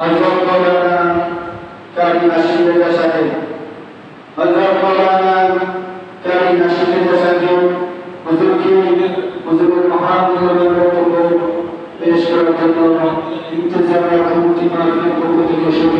Allah kepada kami nasib kita saja. Allah kepada kami nasib kita saja. Untuk kita, untuk Muhammad dan untuk Nabi Muhammad. Insya kita akan berjumpa lagi untuk.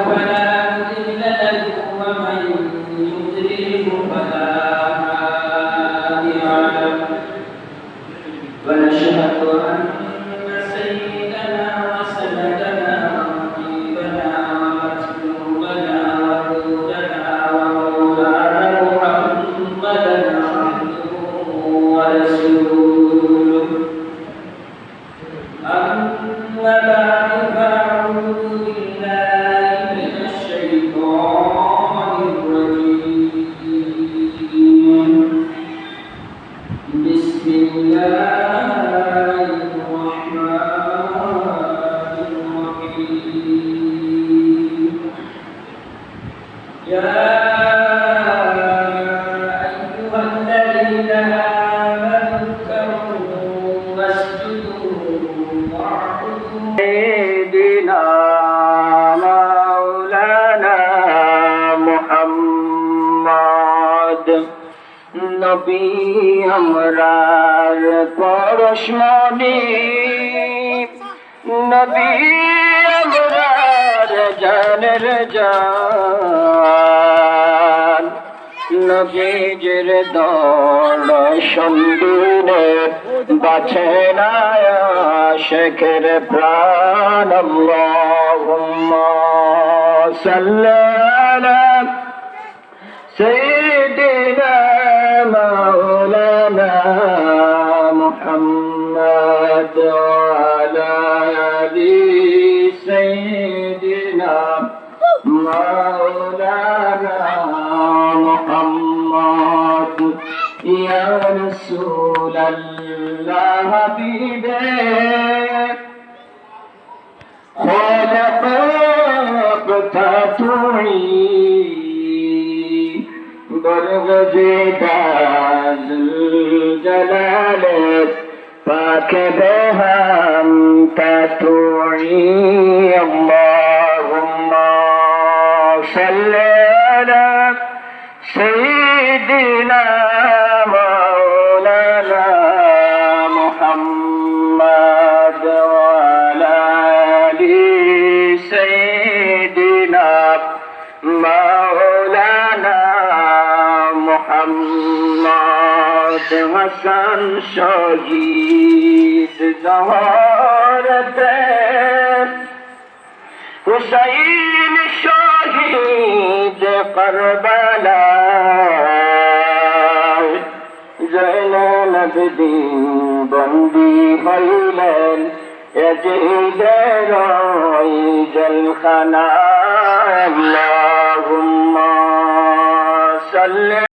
أما পদ নবী আমরার পরশ মনে। নবী আমরার জানের জান। নবীজের দল সন্দুরে বাছে না শেখের প্রাণ। আল্লাহুম্মা সাল্লাল্লাহু সেই آل سيدنا مولانا محمد يا رسول الله حبيبي خلقت تعي برغزي داز الجلال پاک بهم تطوعي اللهم صل على سيدنا مولانا محمد وعلى آل سيدنا مولانا محمد. সৈয়দ হাসান শহীদ জহরতে হুসাইন শহীদ করবালা জয়নাল আবদিন বন্দি হইলেন। এজিদের জলখানা আল্লাহুম্মা